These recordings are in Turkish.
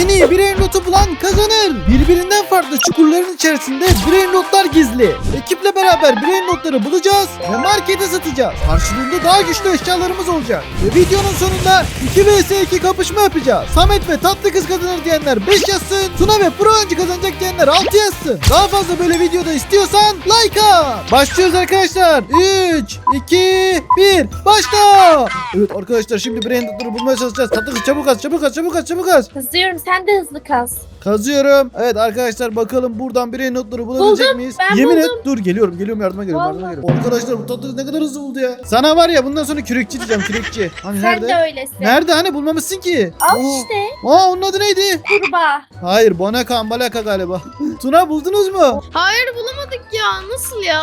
En iyi brain notu bulan kazanır. Birbirinden farklı çukurların içerisinde brain notlar gizli. Ekiple beraber brain notları bulacağız ve markete satacağız. Karşılığında daha güçlü eşyalarımız olacak. Ve videonun sonunda 2 vs 2 kapışma yapacağız. Samet ve tatlı kız kazanır diyenler 5 yazsın. Tuna ve pro oyuncu kazanacak diyenler 6 yazsın. Daha fazla böyle videoda istiyorsan like at. Başlıyoruz arkadaşlar. 3, 2, 1 başla. Evet arkadaşlar şimdi brain notları bulmaya çalışacağız. Tatlı kız çabuk az çabuk az çabuk az çabuk az. Kızıyorum sen de hızlı kaz. Kazıyorum. Evet arkadaşlar bakalım buradan brain notları bulabilecek Buldum, miyiz? ben Yemin buldum. et. Dur geliyorum geliyorum yardıma geliyorum yardıma geliyorum. Arkadaşlar bu tatlı ne kadar hızlı buldu ya. Sana var ya bundan sonra kürekçi diyeceğim kürekçi. Hani Sen nerede? de öylesin. Nerede hani bulmamışsın ki? Al Oo. işte Aa onun adı neydi? kurbağa. Hayır Bonaka Ambalaka galiba. Tuna buldunuz mu? Hayır bulamadık ya. Nasıl ya?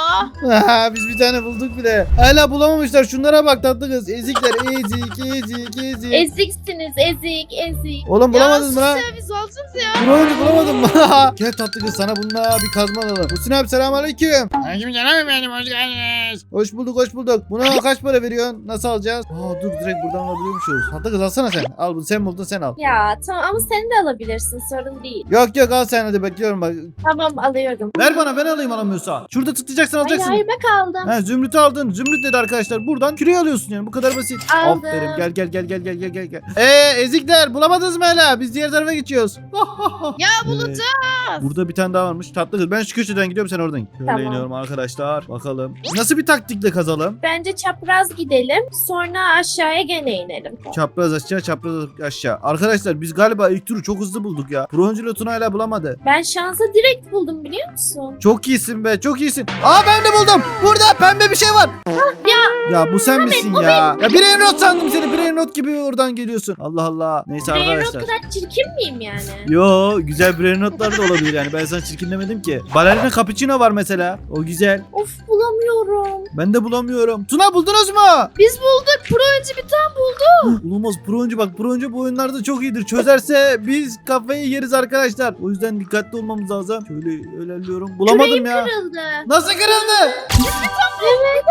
Biz bir tane bulduk bile. Hala bulamamışlar. Şunlara bak tatlı kız. Ezikler ezik ezik ezik. Eziksiniz ezik ezik. Oğlum bulamadın mı ya, lan? sus ya, biz alacağız ya. Bunu önce bulamadın mı? Gel tatlı kız sana bununla bir kazma alalım. Hüsnü abi selamünaleyküm. Aleyküm selam efendim hoş geldiniz. Hoş bulduk hoş bulduk. Buna kaç para veriyorsun? Nasıl alacağız? Aa dur direkt buradan alabiliyormuşuz. Tatlı kız alsana sen. Al bunu sen buldun sen al. Ya tamam ama sen de alabilirsin sorun değil. Yok yok al sen hadi bekliyorum bak. Tamam alıyorum. Ver bana ben alayım alamıyorsa. Şurada tıklayacaksın Hayır alacaksın. hayır ben kaldım. He Zümrüt'ü aldın. Zümrüt dedi arkadaşlar. Buradan küreği alıyorsun yani. Bu kadar basit. Aldım. Aferin. Gel gel gel gel gel gel gel. gel. Eee ezikler bulamadınız mı hala? Biz diğer tarafa geçiyoruz. Ya Ee, bulacağız. Burada bir tane daha varmış. Tatlı kız. Ben şu köşeden gidiyorum sen oradan. git. Şöyle Tamam. iniyorum arkadaşlar. Bakalım. Nasıl bir taktikle kazalım? Bence çapraz gidelim sonra aşağıya gene inelim. Çapraz aşağı çapraz aşağı. Arkadaşlar biz galiba ilk turu çok hızlı bulduk ya. Bronzulu Tuna hala bulamadı. Ben şansa direkt buldum biliyor musun? Çok iyisin be çok iyisin. Aa ben de buldum. Burada pembe bir şey var. Ya Ya bu sen misin o ya? Ya bir not sandım seni. Bir not gibi oradan geliyorsun. Allah Allah. Neyse Brain o arkadaşlar. kadar çirkin miyim yani? Yo güzel bir notlar da olabilir yani. Ben sana çirkin demedim ki. Balerina cappuccino var mesela. O güzel. Of bulamıyorum. Ben de bulamıyorum. Tuna buldunuz mu? Biz bulduk. Pro oyuncu bir tane buldu. Bulamaz. Pro oyuncu bak. Pro oyuncu bu oyunlarda çok iyidir. Çözerse biz kafayı yeriz arkadaşlar. O yüzden dikkatli olmamız lazım. Şöyle ilerliyorum. Bulamadım Küreğim ya. kırıldı. Nasıl kırıldı? Evet.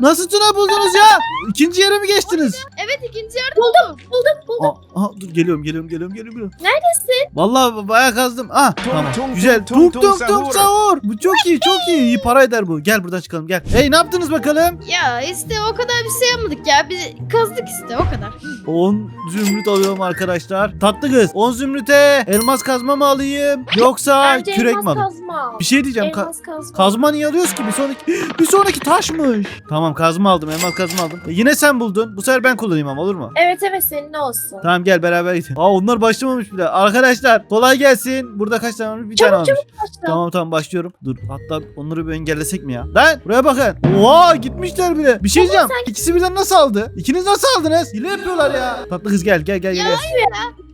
Nasıl Tuna buldunuz ya? İkinci yere mi geçtiniz? Evet ikinci yerde buldum. Buldum buldum. Aa, aha, dur geliyorum geliyorum geliyorum geliyorum. Neredesin? Vallahi bayağı kazdım. Ah tamam. tung, Güzel. tung, Tung tung, sahur. Bu çok iyi çok iyi. İyi para eder bu. Gel buradan çıkalım gel. Hey ne yaptınız bakalım? Ya işte o kadar bir şey yapmadık ya. Biz kazdık işte o kadar. 10 zümrüt alıyorum arkadaşlar. Tatlı kız. 10 zümrüte elmas kazma mı alayım? Yoksa Bence kürek elmas mi alayım? kazma. Bir şey diyeceğim. Ka- Elmas kazma. kazma niye alıyoruz ki? Bir sonraki bir sonraki taşmış. Tamam kazma aldım. Elmas kazma aldım. E, yine sen buldun. Bu sefer ben kullanayım ama olur mu? Evet evet senin olsun. Tamam gel beraber gidelim. Aa onlar başlamamış bile. Arkadaşlar kolay gelsin. Burada kaç tane varmış? Bir Çabuk, tane varmış. Başla. Tamam tamam başlıyorum. Dur hatta onları bir engellesek mi ya? Lan buraya bakın. Oha gitmişler bile. Bir şey diyeceğim. İkisi birden nasıl aldı? İkiniz nasıl aldınız? Hile yapıyorlar ya. Tatlı kız gel gel gel gel. gel.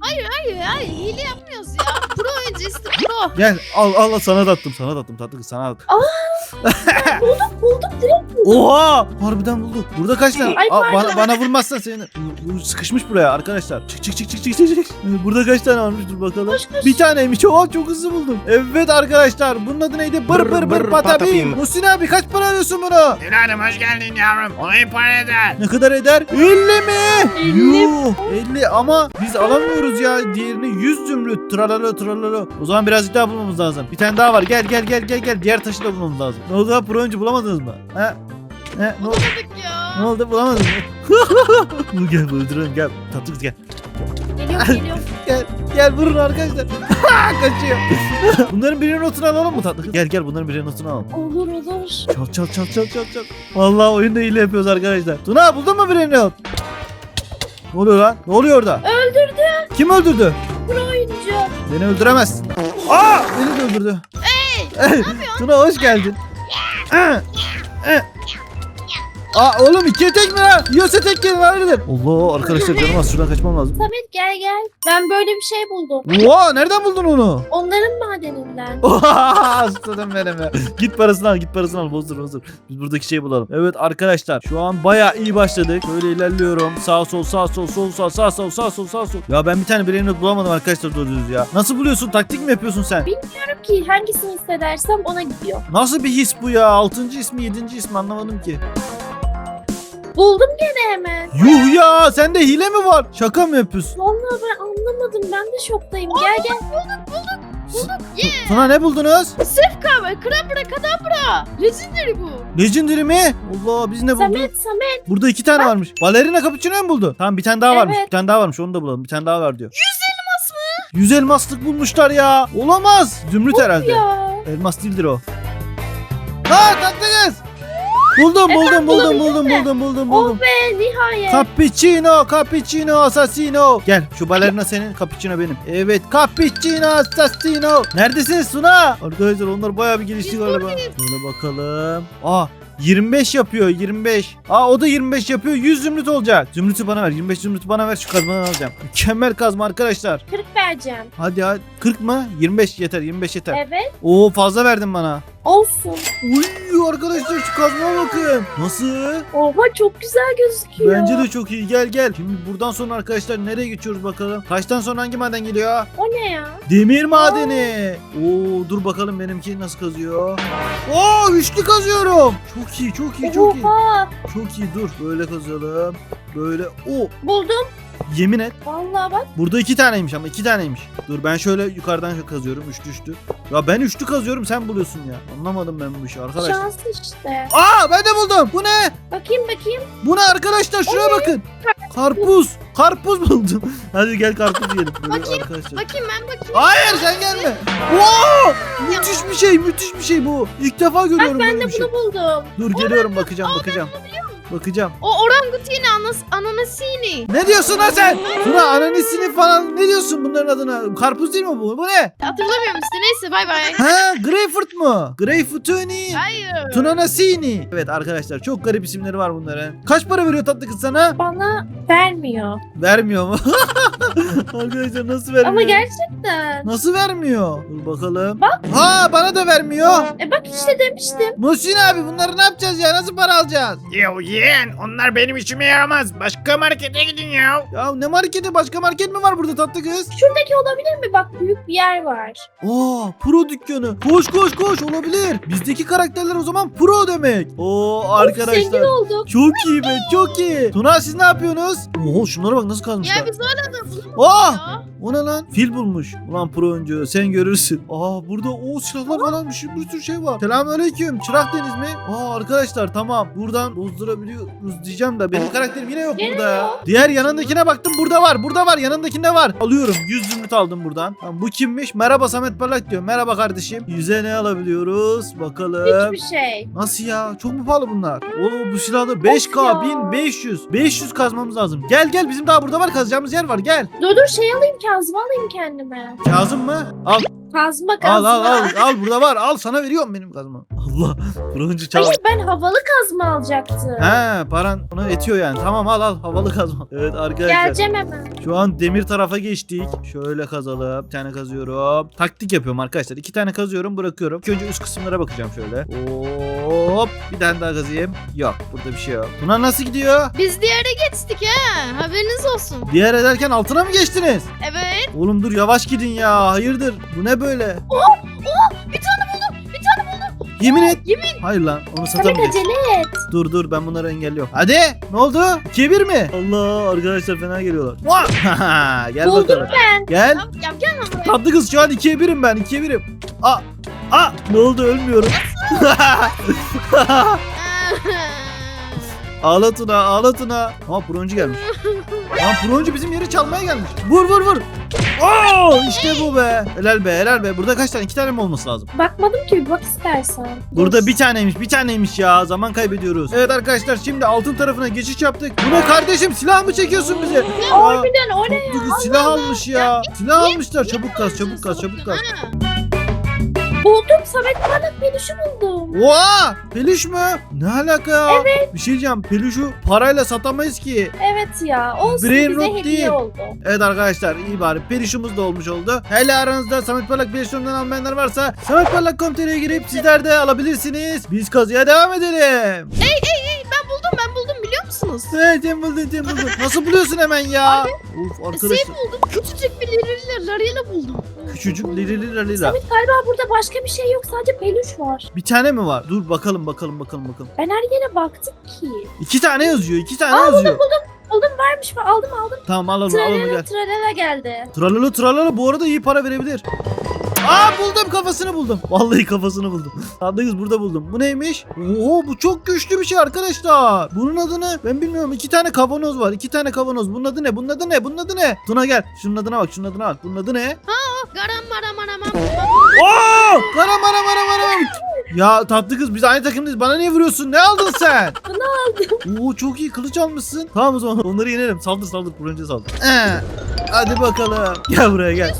Hayır hayır hile yapmıyoruz ya. Pro işte pro. Gel al al al, sana da attım sana da attım tatlı kız sana attım. Buldum direkt buldum. Oha harbiden bulduk. Burada kaç tane? Ay, Aa, pardon. bana, bana vurmazsan seni. Bu, bu sıkışmış buraya arkadaşlar. Çık çık çık çık çık çık. çık. Burada kaç tane varmış dur bakalım. Koş, koş. Bir taneymiş. Oha çok hızlı buldum. Evet arkadaşlar bunun adı neydi? Bır bır bır, Bır bır patapim. patapim. Muhsin abi kaç para alıyorsun bunu? Evladım hoş geldin yavrum. Olayı para eder. Ne kadar eder? 50 mi? 50. Yuh 50 ama biz alamıyoruz ya diğerini 100 zümrüt tralala tralala. O zaman birazcık daha bulmamız lazım. Bir tane daha var gel gel gel gel gel diğer taşı da bulmamız lazım. Ne oldu ha pro oyuncu bulamadınız mı? He? He ne oldu? Bulamadık ya. Ne oldu bulamadın mı? Dur gel öldürelim gel. Tatlı kız gel. Geliyorum geliyorum. Gel gel vurun arkadaşlar. Kaçıyor. bunların birinin notunu alalım mı tatlı kız? Gel gel bunların birinin notunu alalım. Olur olur. Çal çal çal çal çal çal. Vallahi oyunda hile yapıyoruz arkadaşlar. Tuna buldun mu birinin not? Ne oluyor lan? Ne oluyor orada? Öldürdü. Kim öldürdü? Pro oyuncu. Beni öldüremez. Aa! Beni de öldürdü. Hey! Tuna hoş geldin. うん。うん。Aa oğlum ikiye tek mi lan? Yiyorsa tek gelin hayırdır? Allah arkadaşlar canım az şuradan kaçmam lazım. Samet gel gel. Ben böyle bir şey buldum. Oha nereden buldun onu? Onların madeninden. Oha aslanım benim ya. Git parasını al git parasını al bozdur bozdur. Biz buradaki şeyi bulalım. Evet arkadaşlar şu an baya iyi başladık. Böyle ilerliyorum. Sağ sol sağ sol sol sağ sağ sol sağ sol sağ sol. Ya ben bir tane bileğini bulamadım arkadaşlar doğru düz ya. Nasıl buluyorsun? Taktik mi yapıyorsun sen? Bilmiyorum ki hangisini hissedersem ona gidiyor. Nasıl bir his bu ya? Altıncı ismi, yedinci ismi anlamadım ki. Buldum gene hemen. Yuh ya sende hile mi var? Şaka mı yapıyorsun? Vallahi ben anlamadım. Ben de şoktayım. Gel gel. Yeah. Tuna ne buldunuz? Sırf kahve. Krabra kadabra. Legendary bu. Legendary mi? Allah biz ne bulduk? Samet Samet. Burada iki tane varmış. Balerina cappuccino mu buldu? Tamam bir tane daha varmış. Evet. Bir tane daha varmış onu da bulalım. Bir tane daha var diyor. 100 elmas mı? 100 elmaslık bulmuşlar ya. Olamaz. Zümrüt herhalde. Ya. Elmas değildir o. Ha tatlı kız. Buldum buldum buldum buldum buldum buldum buldum. Oh be nihayet. Cappuccino, cappuccino, assassino. Gel şu balerina senin, cappuccino benim. Evet, cappuccino, assassino. Neredesiniz Suna? Arkadaşlar onlar bayağı bir gelişti galiba. Şöyle bakalım. Aa 25 yapıyor 25. Aa o da 25 yapıyor 100 zümrüt olacak. Zümrütü bana ver 25 zümrütü bana ver şu kazmadan alacağım. Mükemmel kazma arkadaşlar. 40 vereceğim. Hadi hadi 40 mı? 25 yeter 25 yeter. Evet. Oo fazla verdin bana. Olsun. Uy arkadaşlar şu kazmaya bakın. Nasıl? Oha çok güzel gözüküyor. Bence de çok iyi. Gel gel. Şimdi buradan sonra arkadaşlar nereye geçiyoruz bakalım? Taştan sonra hangi maden geliyor? O ne ya? Demir madeni. Oo dur bakalım benimki nasıl kazıyor. Oo üçlü kazıyorum. Çok iyi, çok iyi, çok iyi. Oha. Çok iyi. Dur böyle kazalım. Böyle. O Buldum. yemin et. Vallahi bak. Burada iki taneymiş ama iki taneymiş. Dur ben şöyle yukarıdan kazıyorum. Üçlü üçlü. Ya ben üçlü kazıyorum sen buluyorsun ya. Anlamadım ben bu işi arkadaşlar. Şans işte. Aa ben de buldum. Bu ne? Bakayım bakayım. Bu ne arkadaşlar? Şuraya bakın. Karpuz. Karpuz buldum. Hadi gel karpuz yiyelim. Böyle Bakayım, arkadaşlar. Bakayım ben bakayım. Hayır sen gelme. Wow! Müthiş bir şey, müthiş bir şey bu. İlk defa görüyorum Bak ben böyle de bir şey. bunu buldum. Dur geliyorum bakacağım, bakacağım. Bakacağım. O orangutini anas ananasini. Ne diyorsun lan sen? Tuna ananisini falan ne diyorsun bunların adına? Karpuz değil mi bu? Bu ne? Hatırlamıyorum işte neyse bay bay. Ha, greyfurt mu? Greyfurtuni. Hayır. Tunanasini. Evet arkadaşlar çok garip isimleri var bunların. Kaç para veriyor tatlı kız sana? Bana vermiyor. Vermiyor mu? arkadaşlar nasıl vermiyor? Ama gerçekten. Nasıl vermiyor? Dur bakalım. Bak. Ha bana da vermiyor. E bak işte demiştim. Muhsin abi bunları ne yapacağız ya? Nasıl para alacağız? Yo yeğen onlar benim işime yaramaz. Başka markete gidin ya. Ya ne marketi? Başka market mi var burada tatlı kız? Şuradaki olabilir mi? Bak büyük bir yer var. Oo pro dükkanı. Koş koş koş olabilir. Bizdeki karakterler o zaman pro demek. Oo Zengin arkadaşlar. olduk. Çok iyi be çok iyi. Tuna siz ne yapıyorsunuz? Oo şunlara bak nasıl kazmışlar. Ya biz hala da bulamadık Aa! ya. O ne lan? Fil bulmuş. Ulan pro oyuncu sen görürsün. Aa burada o silahlar falan bir, sürü- bir sürü şey var. Selamünaleyküm. Çırak deniz mi? Aa arkadaşlar tamam. Buradan bozdurabiliyoruz diyeceğim de benim karakterim yine yok Gene burada ya. yok. Diğer yanındakine baktım. Burada var. Burada var. Yanındakinde var. Alıyorum. 100 zümrüt aldım buradan. Tamam, bu kimmiş? Merhaba Samet Parlak diyor. Merhaba kardeşim. 100'e ne alabiliyoruz? Bakalım. Hiçbir şey. Nasıl ya? Çok mu pahalı bunlar? Oo bu silahlar 5K ya. 1500. 500 kazmamız lazım. Gel gel bizim daha burada var kazacağımız yer var gel. Dur dur şey alayım kazma alayım kendime. Kazım mı? Al Kazma al kazma. al al al burada var. Al sana veriyorum benim kazmam. Allah. Broncu çal. Hayır ben havalı kazma alacaktım. He paran onu etiyor yani. Tamam al al havalı kazma. Evet arkadaşlar. Geleceğim hemen. Şu an demir tarafa geçtik. Şöyle kazalım. Bir tane kazıyorum. Taktik yapıyorum arkadaşlar. İki tane kazıyorum bırakıyorum. İlk önce üst kısımlara bakacağım şöyle. Hop. Bir tane daha kazıyım. Yok burada bir şey yok. Buna nasıl gidiyor? Biz diğere geçtik ha. Haberiniz olsun. Diğer ederken altına mı geçtiniz? Evet. Oğlum dur yavaş gidin ya. Hayırdır? Bu ne böyle? Bir tane buldum. Bir tane buldum. Yemin et. Yemin. Hayır lan onu Samet satamayacağız. acele et. Dur dur ben bunları engelliyorum. Hadi ne oldu? 2'ye 1 mi? Allah arkadaşlar fena geliyorlar. Vah! Gel Buldum bakalım. ben. Gel. Ya, ya gel lan buraya. Tatlı kız şu an 2'ye 1'im ben 2'ye 1'im. Aa! Aa! Ne oldu ölmüyorum. ağla Tuna ağla Tuna. Aa broncu gelmiş. Lan broncu bizim yeri çalmaya gelmiş. Vur vur vur. Oo işte bu be. Helal be helal be. Burada kaç tane? 2 tane mi olması lazım? Bakmadım ki bir bak istersen. Burada bir taneymiş bir taneymiş ya zaman kaybediyoruz. Evet arkadaşlar şimdi altın tarafına geçiş yaptık. Bu ne kardeşim silah mı çekiyorsun bize? Ya, Harbiden o ne? kız silah almış ya. Silah almışlar çabuk kaz çabuk kaz çabuk kaz. Buldum Samet parlak peluşu buldum. Oha! Peluş mu? Ne alaka ya? Evet. Bir şey diyeceğim. Peluşu parayla satamayız ki. Evet ya olsun Brain bize rot hediye değil. oldu. Evet arkadaşlar iyi bari. Peluşumuz da olmuş oldu. Hele aranızda Samet Parlak Peluşum'dan almayanlar varsa Samet Parlak.com.tr'ye girip sizler de alabilirsiniz. Biz kazıya devam edelim. Ben buldum ben buldum biliyor musunuz? Evet sen buldun sen buldun. Nasıl buluyorsun hemen ya? Of Şey arkadaşlar. buldum. Küçücük bir lirayla larıyla buldum. Küçücük liri lira lira. Samet galiba burada başka bir şey yok. Sadece peluş var. Bir tane mi var? Dur bakalım bakalım bakalım bakalım. Ben her yere baktım ki. İki tane yazıyor. iki tane Aa, yazıyor. Buldum varmış mı? Aldım aldım. Tamam al onu al onu Tralala gel. tralala geldi. Tralala tralala bu arada iyi para verebilir. Aa buldum kafasını buldum. Vallahi kafasını buldum. Sandıkız burada buldum. Bu neymiş? Oo bu çok güçlü bir şey arkadaşlar. Bunun adını ben bilmiyorum. İki tane kavanoz var. İki tane kavanoz. Bunun adı ne? Bunun adı ne? Bunun adı ne? Tuna gel. Şunun adına bak. Şunun adına bak. Bunun adı ne? Garam maram maram maram. Oo! Karam aram aram aram. Ya tatlı kız biz aynı takımdayız. Bana niye vuruyorsun? Ne aldın sen? Bunu aldım. Oo çok iyi kılıç almışsın. Tamam o zaman onları yenelim. Saldır saldır. Proje saldır. Ee, hadi bakalım. Gel buraya gel.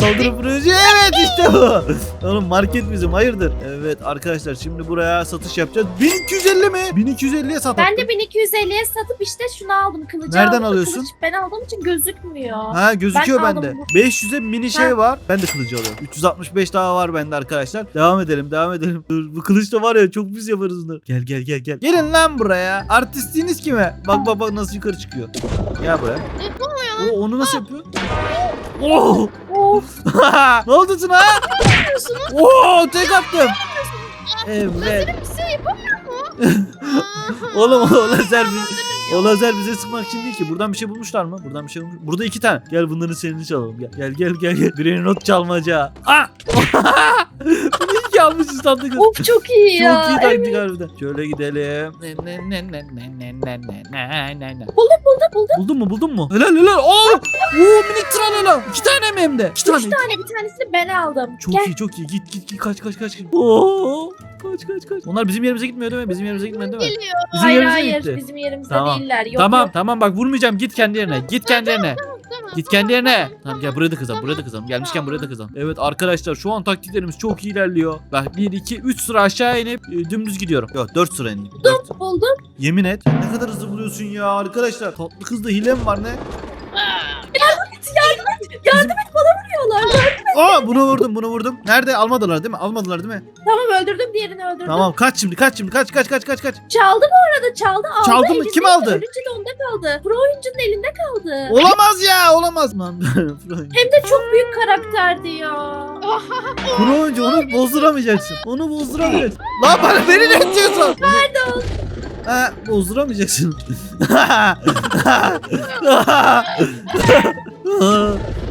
Saldırı proje. Evet işte bu. Oğlum market bizim hayırdır? Evet arkadaşlar şimdi buraya satış yapacağız. 1250 mi? 1250'ye satalım. Ben de 1250'ye satıp işte şunu aldım. Kılıcı Nereden aldım. alıyorsun? Kılıç ben aldığım için gözükmüyor. Ha gözüküyor Ben bende. aldım 500'e mini şey var. Ben de kılıcı alıyorum. 365 daha var bende arkadaşlar. Devam edelim, devam edelim. Dur, bu kılıç da var ya çok biz yaparız bunu. Gel gel gel gel. Gelin lan buraya. Artistliğiniz kime? Bak bak bak nasıl yukarı çıkıyor. Gel buraya. Ne oluyor lan? Oo, onu nasıl yapıyor? Oo! Of. ne oldu Tuna? yapıyorsunuz? Oo tek attım. Evet. Bir şey yapamıyor mu? Oğlum o lazer bize, o lazer bize sıkmak için değil ki. Buradan bir şey bulmuşlar mı? Buradan bir şey bulmuş. Burada iki tane. Gel bunların serini çalalım. Gel gel gel gel. gel. Birinin not çalmaca. Ah! Yanlış ıslattık. Of çok iyi ya. Çok iyi taktik evet. harbiden. Şöyle gidelim. Ne ne ne ne ne ne ne ne ne ne Buldum buldum buldum. Buldun mu buldun mu? Helal helal. Oo, Oo minik tralala. İki tane mi hem de? İki tane. Üç tane bir tanesini ben aldım. Çok Gel. iyi çok iyi. Git git git kaç kaç kaç. Oo. Kaç kaç kaç. Onlar bizim yerimize gitmiyor değil mi? Bizim yerimize gitmiyor değil mi? Geliyor. Bizim hayır hayır gitti. bizim yerimizde tamam. değiller. Yok, tamam yok. tamam bak vurmayacağım. Git kendi yerine. Git kendi yerine. Git kendi yerine. Tamam gel buraya da kızalım. Tamam, Buraya da kızalım. Gelmişken tamam. buraya da kızalım. Evet arkadaşlar şu an taktiklerimiz çok iyi ilerliyor. Bak 1 2 3 sıra aşağı inip e, dümdüz gidiyorum. Yok 4 sıra ineyim. Dört. Buldum. Yemin et. Ne kadar hızlı buluyorsun ya arkadaşlar. Tatlı kızda hile mi var ne? Yardım et bana vuruyorlar. Aa bunu vurdum bunu vurdum. Nerede? Almadılar değil mi? Almadılar değil mi? Tamam öldürdüm diğerini öldürdüm. Tamam kaç şimdi kaç şimdi kaç kaç kaç kaç kaç. Çaldı bu arada çaldı aldı. Çaldı mı? Kim aldı? Ölünce de onda kaldı. Pro oyuncunun elinde kaldı. Olamaz ya olamaz. Lan Hem de çok büyük karakterdi ya. Bunu önce onu bozduramayacaksın. Onu bozduramayacaksın. Lan bana beni ne itiyorsun? Pardon. Ha, bozduramayacaksın.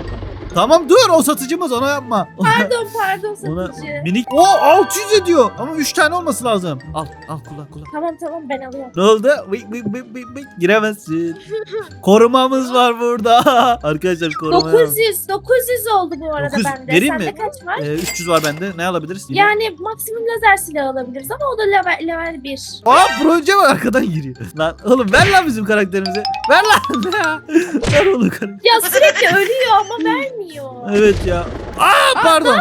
tamam dur o satıcımız ona yapma. Pardon pardon Ona satıcı. minik. O 600 ediyor. Ama 3 tane olması lazım. Al al kullan kullan. Tamam tamam ben alıyorum. Ne oldu? Vıy, vıy, vıy, vıy, vıy. Giremezsin. Korumamız var burada. Arkadaşlar koruma. 900 900 oldu bu arada 900 bende. vereyim Sende mi? kaç var? Ee, 300 var bende. Ne alabiliriz? Yani maksimum lazer silahı alabiliriz ama o da level, level 1. Aa proje var arkadan giriyor. Lan oğlum ver lan bizim karakterimizi. Ver lan. ver oğlum karakter. Ya sürekli ölüyor ama vermiyor. Evet ya. Aa pardon.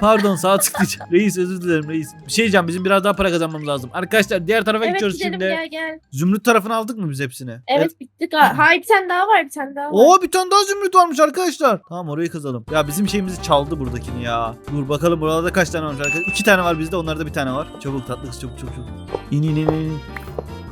Pardon sağ tıklayacağım. Reis özür dilerim reis. Bir şey diyeceğim bizim biraz daha para kazanmamız lazım. Arkadaşlar diğer tarafa Evet gidiyoruz gidelim şimdi. gel gel. Zümrüt tarafını aldık mı biz hepsini? Evet bitti galiba. Hayır bir tane daha var bir tane daha var. Oo bir tane daha zümrüt varmış arkadaşlar. Tamam orayı kazalım. Ya bizim şeyimizi çaldı buradakini ya. Dur bakalım burada kaç tane varmış arkadaşlar. İki tane var bizde onlarda bir tane var. Çabuk tatlı kız çabuk çabuk çabuk. İn in in in.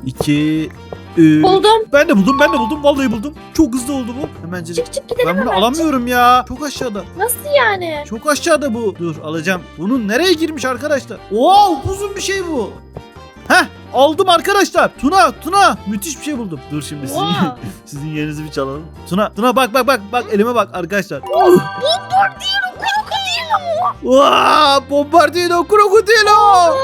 İki. Üç. Buldum. Ben de buldum ben de buldum vallahi buldum. Çok hızlı oldu bu. Hemencecik. Çık çık gidelim Ben bunu hemen. alamıyorum ya. Çok aşağıda. Nasıl yani? Çok aşağıda bu. Dur alacağım. Bunun nereye girmiş arkadaşlar? Oo uzun bir şey bu. Heh aldım arkadaşlar. Tuna Tuna müthiş bir şey buldum. Dur şimdi sizin, Oha. sizin yerinizi bir çalalım. Tuna Tuna bak bak bak bak elime bak arkadaşlar. Vaa bombardino krokodilo.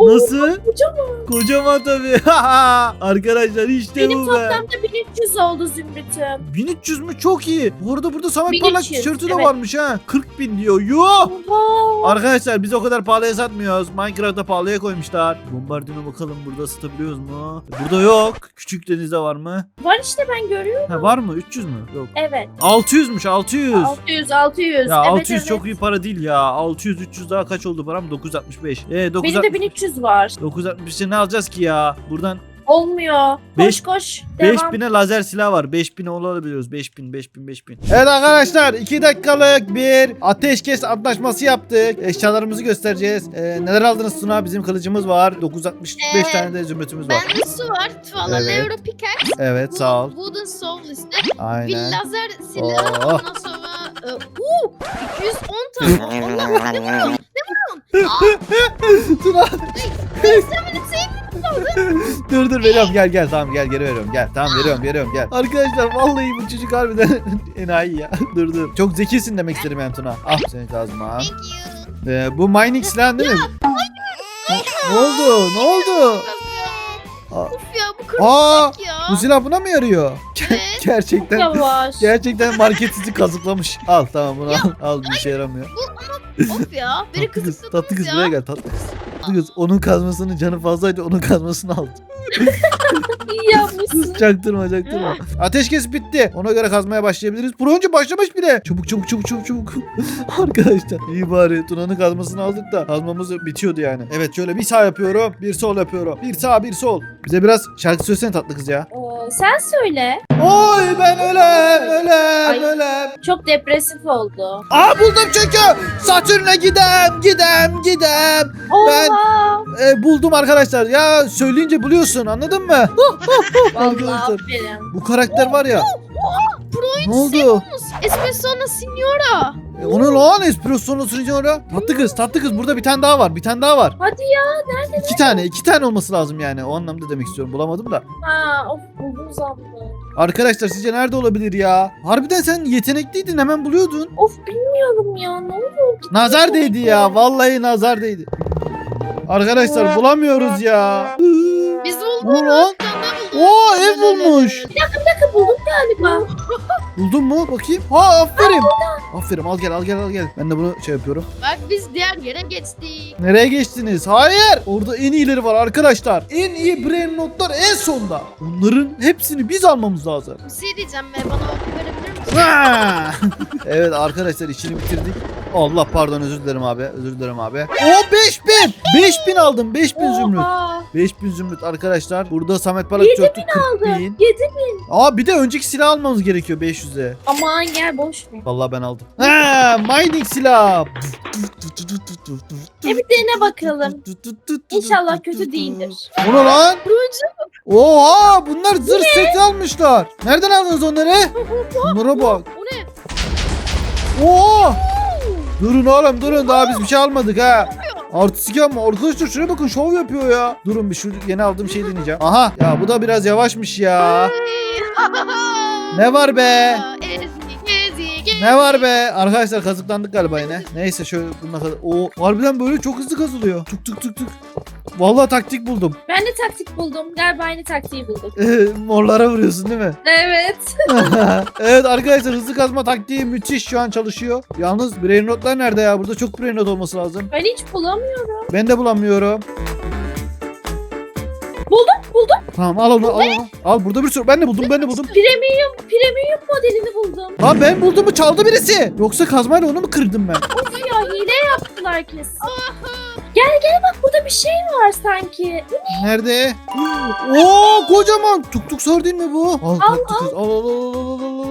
Nasıl? Kocaman. Kocaman tabii. arkadaşlar işte Benim bu be. toplamda 1300 oldu zümrütüm. 1300 mü? Çok iyi. Bu arada burada Samet Parlak 1300, tişörtü de evet. varmış ha. 40 bin diyor. Yo. Oha. Arkadaşlar biz o kadar pahalıya satmıyoruz. Minecraft'ta pahalıya koymuşlar. Bombardino bakalım burada satabiliyoruz mu? Burada yok. Küçük denizde var mı? Var işte ben görüyorum. Ha var mı? 300 mü? Yok. Evet. 600'müş 600. 600 600. Ya evet, 600 evet. çok iyi para değil ya. 600 300 daha kaç oldu param? 965. E Benim 960 de 1300 var. 960'ı ne alacağız ki ya? Buradan Olmuyor. Koş Beş- koş. Devam. 5000'e lazer silah var. 5000'e olabiliyoruz. 5000 5000 5000. Evet arkadaşlar 2 dakikalık bir ateşkes antlaşması yaptık. Eşyalarımızı göstereceğiz. Ee, neler aldınız Tuna? Bizim kılıcımız var. 965 Ee, tane de zümrütümüz var. Bende su var. Valla Evet. Euro pickaxe. Evet sağ ol. Wooden Soul işte. Bir Aynen. lazer silahı. Oh. Ondan sonra... E, uuu 210 tane. Allah ne vuruyorsun? Ne? Aa, Tuna sen beni sevmiyorsun. dur dur veriyorum gel gel tamam gel geri veriyorum gel tamam veriyorum veriyorum gel. Arkadaşlar vallahi bu çocuk harbiden enayi ya. dur dur. Çok zekisin demek istedim hem Tuna. Ah senin kazma. Thank you. Ee, bu mining silahın değil mi? Ne oldu? Ne oldu? Of ya bu Aa, kırmızı ya. bu silah buna mı yarıyor? Evet. Gerçekten Yavaş. gerçekten market sizi kazıklamış. Al tamam bunu al. Al bir işe yaramıyor. Of ya. Beni Tatlı kız, tatlı kız ya. buraya gel tatlı kız. Tatlı kız onun kazmasının canı fazlaydı onun kazmasını aldı. İyi yapmışsın. Çaktırma çaktırma. Ateşkes bitti. Ona göre kazmaya başlayabiliriz. Pro önce başlamış bile. Çabuk çabuk çabuk çabuk çabuk. Arkadaşlar iyi bari Tuna'nın kazmasını aldık da kazmamız bitiyordu yani. Evet şöyle bir sağ yapıyorum. Bir sol yapıyorum. Bir sağ bir sol. Bize biraz şarkı söylesene tatlı kız ya. Ee, sen söyle. Oy ben ölem ölem Ay. ölem. Çok depresif oldu. Aa buldum çünkü. Satürn'e gidem gidem gidem. Ben-. E, buldum arkadaşlar. Ya söyleyince buluyorsun anladın mı? Vallahi Arkadaşlar. aferin. Bu karakter var ya. Ne oldu? Espresso'na signora. E, o ne lan espresso'nu sürünce oraya. Tatlı kız tatlı kız burada bir tane daha var. Bir tane daha var. Hadi ya. İki tane iki tane olması lazım yani. O anlamda demek istiyorum. Bulamadım da. Ha, of buldum sandım. Arkadaşlar sizce nerede olabilir ya? Harbiden sen yetenekliydin hemen buluyordun. Of bilmiyorum ya. Ne oldu? Nazar değdi ya. Vallahi nazar değdi. Arkadaşlar bulamıyoruz ya. Biz bulduk. lan? Ev bulmuş. Bir dakika buldum galiba. Buldun mu? Bakayım. Ha aferin. Aferin al gel al gel al gel. Ben de bunu şey yapıyorum. Bak biz diğer yere geçtik. Nereye geçtiniz? Hayır. Orada en iyileri var arkadaşlar. En iyi brain notlar en sonda. Onların hepsini biz almamız lazım. Bir şey diyeceğim be bana? Ha! evet arkadaşlar işini bitirdik. Allah pardon özür dilerim abi. Özür dilerim abi. O 5000. 5000 aldım. 5000 zümrüt. Oha. 5000 zümrüt arkadaşlar. Burada Samet Yedi çöktü 40 Aldım. bin. Yedi. Aa bir de önceki silah almamız gerekiyor 500'e. Aman gel boş ver. Vallahi ben aldım. Ha, mining silah. E bir dene bakalım. İnşallah kötü değildir. O ne lan? Turuncu. Oha bunlar zırh seti almışlar. Nereden aldınız onları? Bunlara bak. O ne? Oo! Durun oğlum durun daha biz bir şey almadık ha. Artistik yapma arkadaşlar şuraya bakın şov yapıyor ya. Durun bir şu yeni aldığım şeyi deneyeceğim. Aha ya bu da biraz yavaşmış ya. Ne var be? Ne var be? Arkadaşlar kazıklandık galiba yine. Neyse şöyle bununla kadar. O harbiden böyle çok hızlı kazılıyor. Tuk tuk tuk tuk. Vallahi taktik buldum. Ben de taktik buldum. Galiba aynı taktiği bulduk. Morlara vuruyorsun değil mi? Evet. evet arkadaşlar hızlı kazma taktiği müthiş şu an çalışıyor. Yalnız brain notlar nerede ya? Burada çok brain not olması lazım. Ben hiç bulamıyorum. Ben de bulamıyorum. Buldum buldum. Tamam al onu al onu. Al burada bir sürü. Ben de buldum ben de buldum. Premium, premium modelini buldum. Lan ben buldum mu çaldı birisi. Yoksa kazmayla onu mu kırdım ben? Of ya hile yaptılar kesin. Gel gel bak burada bir şey var sanki. Nerede? Oo kocaman. Tuk tuk sor değil mi bu? Al tatlı kız. Al al al al al al,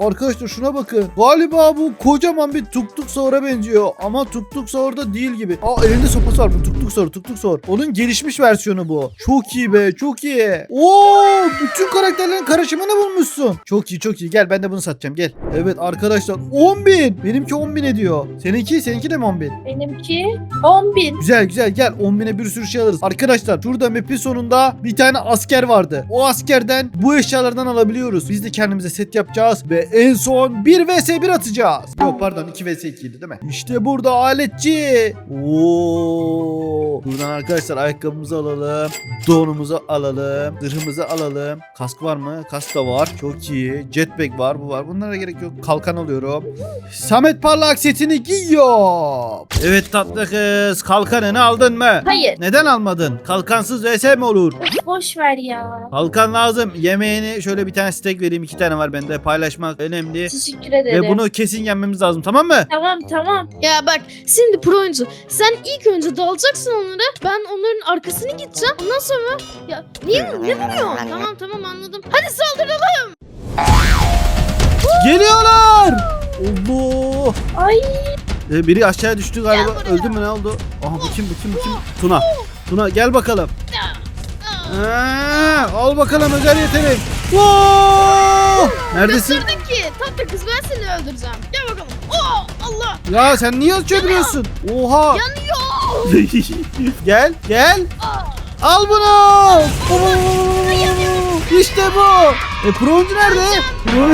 al. Arkadaşlar şuna bakın. Galiba bu kocaman bir tuk tuk sahura benziyor. Ama tuk tuk sahurda değil gibi. Aa elinde sopası var bu tuk tuk sahur tuk tuk sahur. Onun gelişmiş versiyonu bu. Çok iyi be çok iyi. Oo bütün karakterlerin karışımını bulmuşsun. Çok iyi çok iyi. Gel ben de bunu satacağım gel. Evet arkadaşlar 10 bin. Benimki 10 bin ediyor. Seninki seninki de mi 10 bin? Benimki 10 bin. Güzel güzel gel 10 bine bir sürü şey alırız. Arkadaşlar şurada map'in sonunda bir tane asker vardı. O askerden bu eşyalardan alabiliyoruz. Biz de kendimize set yapacağız ve en son 1 vs 1 atacağız. Yok pardon 2 vs 2 idi değil mi? İşte burada aletçi. Oo. Buradan arkadaşlar ayakkabımızı alalım. Donumuzu alalım. Zırhımızı alalım. Kask var mı? Kask da var. Çok iyi. Jetpack var bu var. Bunlara gerek yok. Kalkan alıyorum. Samet Parlak setini giyiyor. Evet tatlı kız. Kalkanını aldın mı? Hayır. Neden almadın? Kalkansız vs mi olur? Boş ver ya. Kalkan lazım. Yemeğini şöyle bir tane steak vereyim. iki tane var bende. Paylaşma olmak önemli. Teşekkür ederim. Ve bunu kesin yenmemiz lazım tamam mı? Tamam tamam. Ya bak şimdi pro oyuncu. Sen ilk önce dalacaksın onlara. Ben onların arkasını gideceğim. Ondan sonra ya niye ne vuruyorsun? Tamam tamam anladım. Hadi saldıralım. Geliyorlar. Allah. Ay Ee, biri aşağıya düştü galiba. Öldü mü ne oldu? Aha bu kim bu kim bu kim? Tuna. Tuna gel bakalım. Aa, Aa, al bakalım özel yetenek. Wow! Neredesin? Gösterdin ki. Tatlı kız ben seni öldüreceğim. Gel bakalım. Oo Allah. Ya sen niye çöküyorsun? Oha. Yanıyor. gel gel. Al bunu. İşte bu. E Proncu nerede?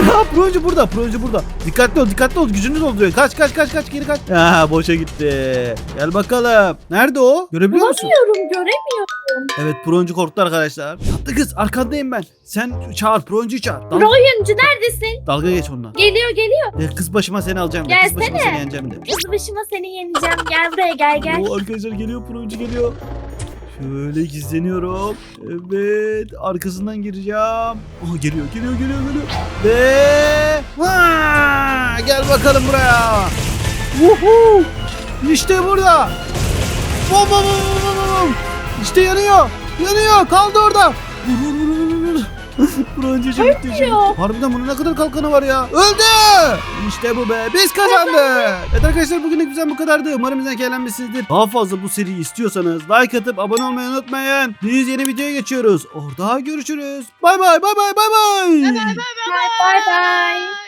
Ha, Proncu burada. Proncu burada. Dikkatli ol, dikkatli ol. Gücünü dolduruyor. Kaç, kaç, kaç, kaç. Geri kaç. Ha, boşa gitti. Gel bakalım. Nerede o? Görebiliyor musun? bulamıyorum göremiyorum. Evet, Proncu korktu arkadaşlar. Tatlı kız, arkandayım ben. Sen çağır, Proncu'yu çağır. Dal- Pro oyuncu neredesin? dalga geç onunla. Geliyor geliyor. De, kız başıma seni alacağım. De. Kız başıma Gelsene. seni yeneceğim de. Kız başıma seni yeneceğim. Gel buraya gel gel. Oo, arkadaşlar geliyor, Proncu geliyor. Şöyle gizleniyorum. Evet, arkasından gireceğim. Aha geliyor, geliyor, geliyor, geliyor. Ve Ha, gel bakalım buraya. Vuhu! İşte burada. Bom bom bom bom, bom. İşte yanıyor. Yanıyor. Kaldı orada. Broncu için bitti. Harbiden bunun ne kadar kalkanı var ya. Öldü. İşte bu be. Biz kazandık. Evet arkadaşlar bugünlük bizden bu kadardı. Umarım izden eğlenmişsinizdir. Daha fazla bu seriyi istiyorsanız like atıp abone olmayı unutmayın. Biz yeni videoya geçiyoruz. Orada görüşürüz. Bay bay bay bay bay bay. Bye bye bye.